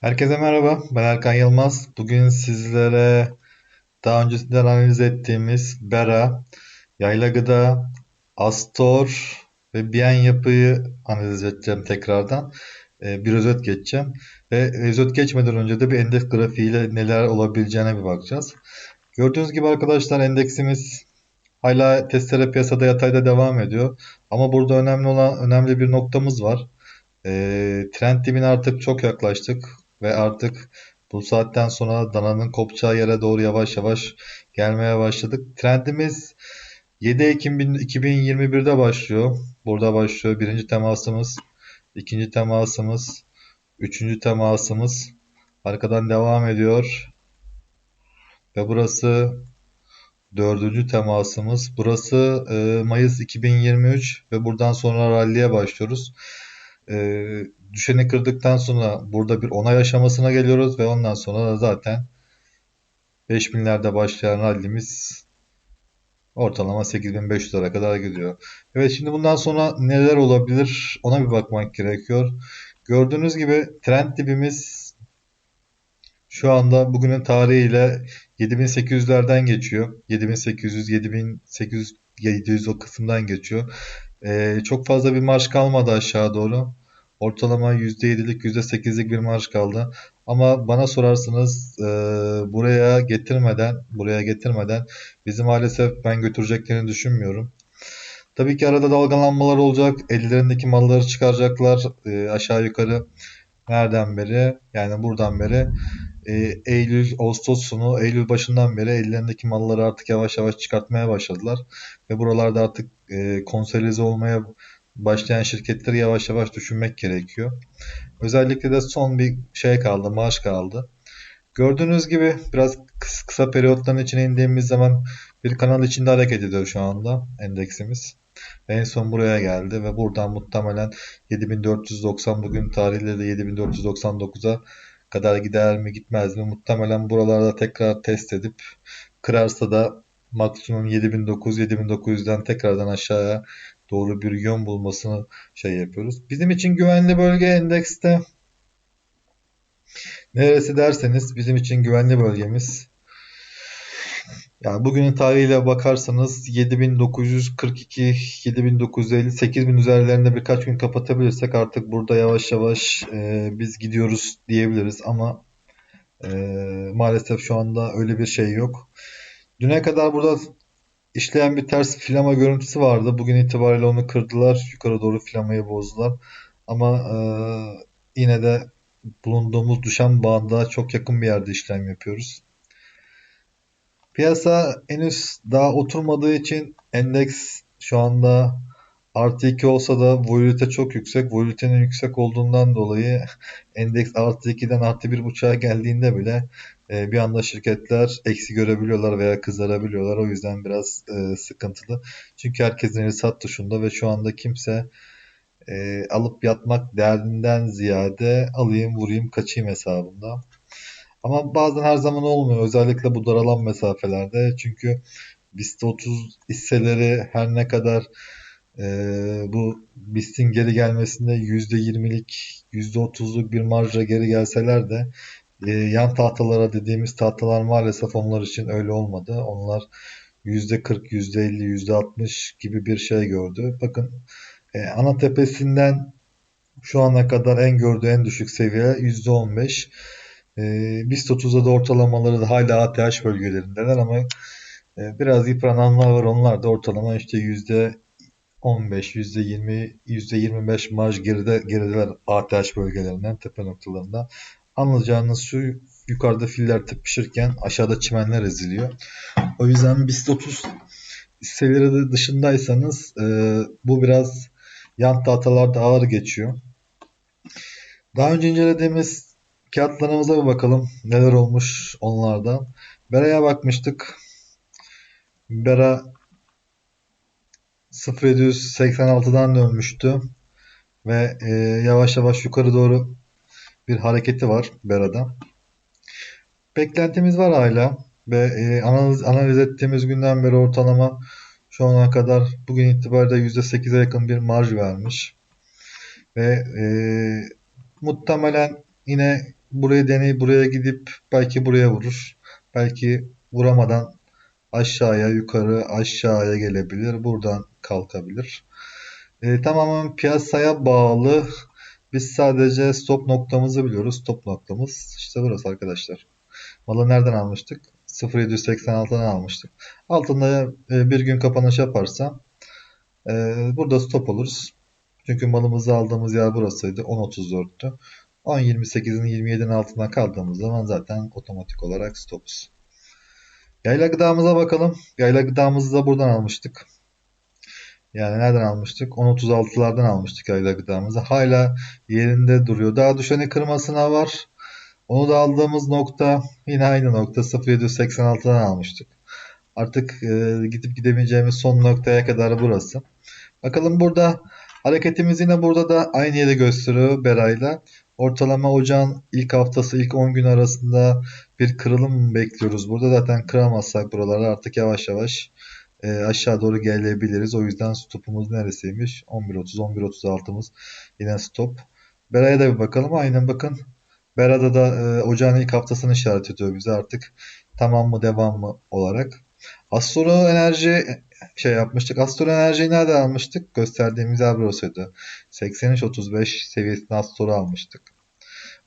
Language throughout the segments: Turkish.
Herkese merhaba, ben Erkan Yılmaz. Bugün sizlere daha öncesinden analiz ettiğimiz Bera, Yayla Gıda, Astor ve Biyen Yapı'yı analiz edeceğim tekrardan. Ee, bir özet geçeceğim. Ve özet geçmeden önce de bir endeks grafiğiyle neler olabileceğine bir bakacağız. Gördüğünüz gibi arkadaşlar endeksimiz hala testere piyasada yatayda devam ediyor. Ama burada önemli olan önemli bir noktamız var. Ee, trend dibine artık çok yaklaştık ve artık bu saatten sonra dananın kopacağı yere doğru yavaş yavaş gelmeye başladık. Trendimiz 7 Ekim 2021'de başlıyor. Burada başlıyor birinci temasımız, ikinci temasımız, üçüncü temasımız. Arkadan devam ediyor. Ve burası dördüncü temasımız. Burası Mayıs 2023 ve buradan sonra ralliye başlıyoruz. E, düşeni kırdıktan sonra burada bir onay aşamasına geliyoruz ve ondan sonra da zaten 5000'lerde başlayan rallimiz ortalama 8500'lere kadar gidiyor. Evet şimdi bundan sonra neler olabilir ona bir bakmak gerekiyor. Gördüğünüz gibi trend dibimiz şu anda bugünün tarihiyle 7800'lerden geçiyor. 7800, 7800, 700 o kısımdan geçiyor. Ee, çok fazla bir marş kalmadı aşağı doğru. Ortalama %7'lik, %8'lik bir marş kaldı. Ama bana sorarsanız e, buraya getirmeden, buraya getirmeden bizi maalesef ben götüreceklerini düşünmüyorum. Tabii ki arada dalgalanmalar olacak. Ellerindeki malları çıkaracaklar e, aşağı yukarı. Nereden beri? Yani buradan beri e, Eylül, Ağustos sonu, Eylül başından beri ellerindeki malları artık yavaş yavaş çıkartmaya başladılar. Ve buralarda artık e, konsolize olmaya başlayan şirketleri yavaş yavaş düşünmek gerekiyor. Özellikle de son bir şey kaldı, maaş kaldı. Gördüğünüz gibi biraz kısa, periyotların içine indiğimiz zaman bir kanal içinde hareket ediyor şu anda endeksimiz. En son buraya geldi ve buradan muhtemelen 7490 bugün tarihle de 7499'a kadar gider mi gitmez mi? Muhtemelen buralarda tekrar test edip kırarsa da maksimum 7900-7900'den tekrardan aşağıya doğru bir yön bulmasını şey yapıyoruz. Bizim için güvenli bölge endekste neresi derseniz bizim için güvenli bölgemiz yani bugünün tarihiyle bakarsanız 7942, 7950, 8000 üzerlerinde birkaç gün kapatabilirsek artık burada yavaş yavaş e, biz gidiyoruz diyebiliriz ama e, maalesef şu anda öyle bir şey yok. Düne kadar burada işleyen bir ters filama görüntüsü vardı. Bugün itibariyle onu kırdılar. Yukarı doğru filamayı bozdular. Ama e, yine de bulunduğumuz düşen bağında çok yakın bir yerde işlem yapıyoruz. Piyasa henüz daha oturmadığı için endeks şu anda artı 2 olsa da volatilite çok yüksek. Volatilitenin yüksek olduğundan dolayı endeks artı 2'den artı 1.5'a geldiğinde bile e, bir anda şirketler eksi görebiliyorlar veya kızarabiliyorlar. O yüzden biraz e, sıkıntılı. Çünkü herkesin eli sat tuşunda ve şu anda kimse e, alıp yatmak derdinden ziyade alayım vurayım kaçayım hesabında. Ama bazen her zaman olmuyor. Özellikle bu daralan mesafelerde. Çünkü BIST 30 hisseleri her ne kadar e, bu BIST'in geri gelmesinde %20'lik, %30'luk bir marjla geri gelseler de e, yan tahtalara dediğimiz tahtalar maalesef onlar için öyle olmadı. Onlar %40, %50, %60 gibi bir şey gördü. Bakın e, ana tepesinden şu ana kadar en gördüğü en düşük seviye %15. E, BIST 30'da da ortalamaları da hala ATH bölgelerindeler ama e, biraz yıprananlar var. Onlar da ortalama işte yüzde %15, %20, %25 marj geride, gerideler ATH bölgelerinden, tepe noktalarında. Anlayacağınız şu yukarıda filler tepişirken aşağıda çimenler eziliyor. O yüzden BIST 30 hisseleri dışındaysanız e, bu biraz yan tahtalarda ağır geçiyor. Daha önce incelediğimiz Kağıtlarımıza bir bakalım. Neler olmuş onlarda. Bera'ya bakmıştık. Bera 0786'dan dönmüştü. Ve e, yavaş yavaş yukarı doğru bir hareketi var Bera'da. Beklentimiz var hala. Ve e, analiz, analiz ettiğimiz günden beri ortalama şu ana kadar bugün itibariyle %8'e yakın bir marj vermiş. Ve e, muhtemelen yine burayı deneyip buraya gidip belki buraya vurur. Belki vuramadan aşağıya yukarı aşağıya gelebilir. Buradan kalkabilir. E, tamamen piyasaya bağlı. Biz sadece stop noktamızı biliyoruz. Stop noktamız işte burası arkadaşlar. Malı nereden almıştık? 0786'dan almıştık. Altında e, bir gün kapanış yaparsa e, burada stop oluruz. Çünkü malımızı aldığımız yer burasıydı. 10.34'tü. 10.28'in 27'nin altına kaldığımız zaman zaten otomatik olarak stopuz. Yayla gıdamıza bakalım. Yayla gıdamızı da buradan almıştık. Yani nereden almıştık? 10.36'lardan almıştık yayla gıdamızı. Hala yerinde duruyor. Daha düşeni kırmasına var. Onu da aldığımız nokta yine aynı nokta 0786'dan almıştık. Artık e, gidip gidemeyeceğimiz son noktaya kadar burası. Bakalım burada hareketimiz yine burada da aynı yeri gösteriyor Beray'la. Ortalama ocağın ilk haftası ilk 10 gün arasında bir kırılım bekliyoruz. Burada zaten kıramazsak buraları artık yavaş yavaş e, aşağı doğru gelebiliriz. O yüzden stopumuz neresiymiş? 11.30 11.36'mız yine stop. Beray'a da bir bakalım. Aynen bakın Berada da e, ocağın ilk haftasını işaret ediyor bize artık tamam mı devam mı olarak. Astro Enerji şey yapmıştık. Astro Enerji'yi nerede almıştık? Gösterdiğimiz yer burasıydı. 83-35 seviyesinde Astro almıştık.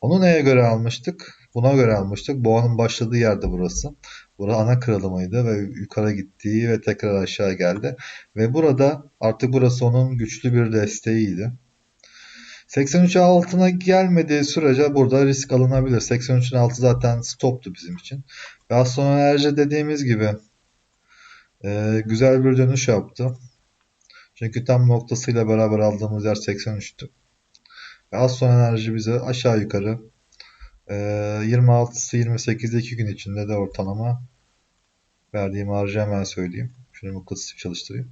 Onu neye göre almıştık? Buna göre almıştık. Boğanın başladığı yerde burası. Burası ana kırılımıydı ve yukarı gittiği ve tekrar aşağı geldi. Ve burada artık burası onun güçlü bir desteğiydi. 83 altına gelmediği sürece burada risk alınabilir. 83'ün altı zaten stoptu bizim için. Ve az sonra enerji dediğimiz gibi e, güzel bir dönüş yaptı. Çünkü tam noktasıyla beraber aldığımız yer 83'tü. Ve az sonra enerji bize aşağı yukarı e, 26'sı 28'de 2 gün içinde de ortalama verdiğim harcı hemen söyleyeyim. Şunu mıknatıs çalıştırayım.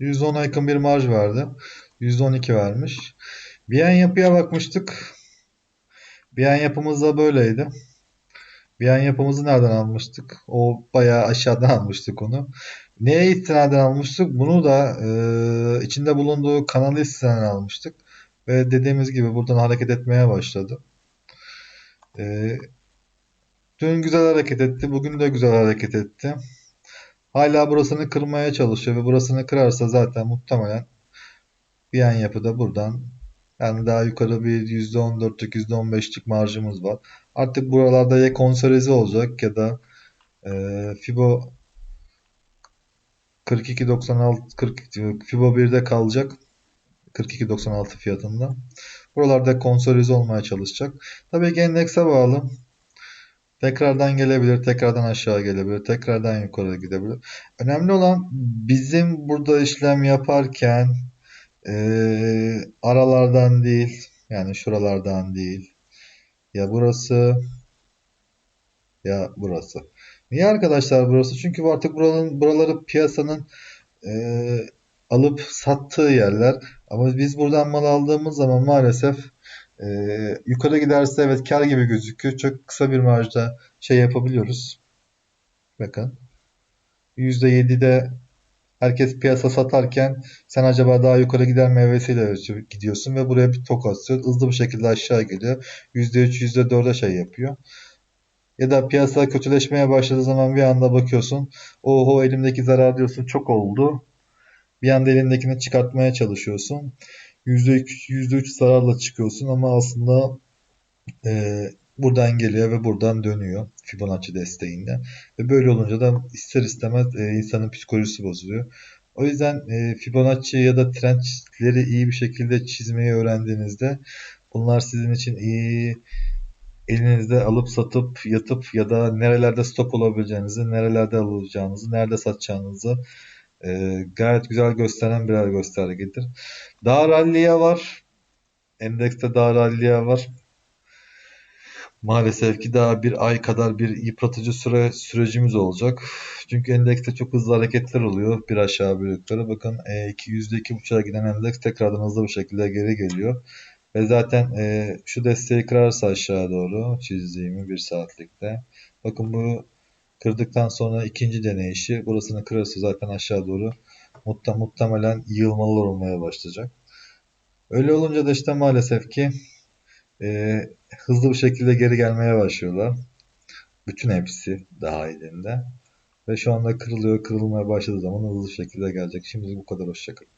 110'a yakın bir marj verdi. %12 vermiş. Biyen yapıya bakmıştık. Biyen yapımız da böyleydi. Biyen yapımızı nereden almıştık? O bayağı aşağıdan almıştık onu. Neye istinaden almıştık? Bunu da e, içinde bulunduğu kanalı istinaden almıştık. Ve dediğimiz gibi buradan hareket etmeye başladı. E, dün güzel hareket etti. Bugün de güzel hareket etti. Hala burasını kırmaya çalışıyor ve burasını kırarsa zaten muhtemelen bir yan yapıda buradan yani daha yukarı bir %14'lük %15'lik marjımız var. Artık buralarda ya konsolize olacak ya da e, Fibo 42.96 40 Fibo 1'de kalacak. 42.96 fiyatında. Buralarda konsolize olmaya çalışacak. Tabii ki endekse bağlı. Tekrardan gelebilir, tekrardan aşağı gelebilir, tekrardan yukarı gidebilir. Önemli olan bizim burada işlem yaparken e, aralardan değil, yani şuralardan değil. Ya burası ya burası. Niye arkadaşlar burası? Çünkü artık buranın buraları piyasanın e, alıp sattığı yerler. Ama biz buradan mal aldığımız zaman maalesef ee, yukarı giderse evet kar gibi gözüküyor. Çok kısa bir marjda şey yapabiliyoruz. Bakın. %7'de herkes piyasa satarken sen acaba daha yukarı gider meyvesiyle gidiyorsun ve buraya bir tok atıyor. Hızlı bir şekilde aşağı geliyor. %3, %4'e şey yapıyor. Ya da piyasa kötüleşmeye başladığı zaman bir anda bakıyorsun. Oho elimdeki zarar diyorsun çok oldu. Bir anda elindekini çıkartmaya çalışıyorsun. %3, %3 zararla çıkıyorsun ama aslında e, buradan geliyor ve buradan dönüyor Fibonacci desteğinde. Ve böyle olunca da ister istemez e, insanın psikolojisi bozuluyor. O yüzden e, Fibonacci ya da trendleri iyi bir şekilde çizmeyi öğrendiğinizde bunlar sizin için iyi elinizde alıp satıp yatıp ya da nerelerde stop olabileceğinizi, nerelerde alacağınızı, nerede satacağınızı e, gayet güzel gösteren birer göstergedir. Daha ralliye var. Endekste daha ralliye var. Maalesef ki daha bir ay kadar bir yıpratıcı süre sürecimiz olacak. Çünkü endekste çok hızlı hareketler oluyor. Bir aşağı bir yukarı. Bakın e, %2,5'a giden endeks tekrardan hızlı bir şekilde geri geliyor. Ve zaten e, şu desteği kırarsa aşağı doğru çizdiğimi bir saatlikte. Bakın bu Kırdıktan sonra ikinci deneyişi burasını kırarsa zaten aşağı doğru muhtemelen yığılmalar olmaya başlayacak. Öyle olunca da işte maalesef ki e, hızlı bir şekilde geri gelmeye başlıyorlar. Bütün hepsi dahilinde. Ve şu anda kırılıyor, kırılmaya başladığı zaman hızlı şekilde gelecek. Şimdi bu kadar hoşçakalın.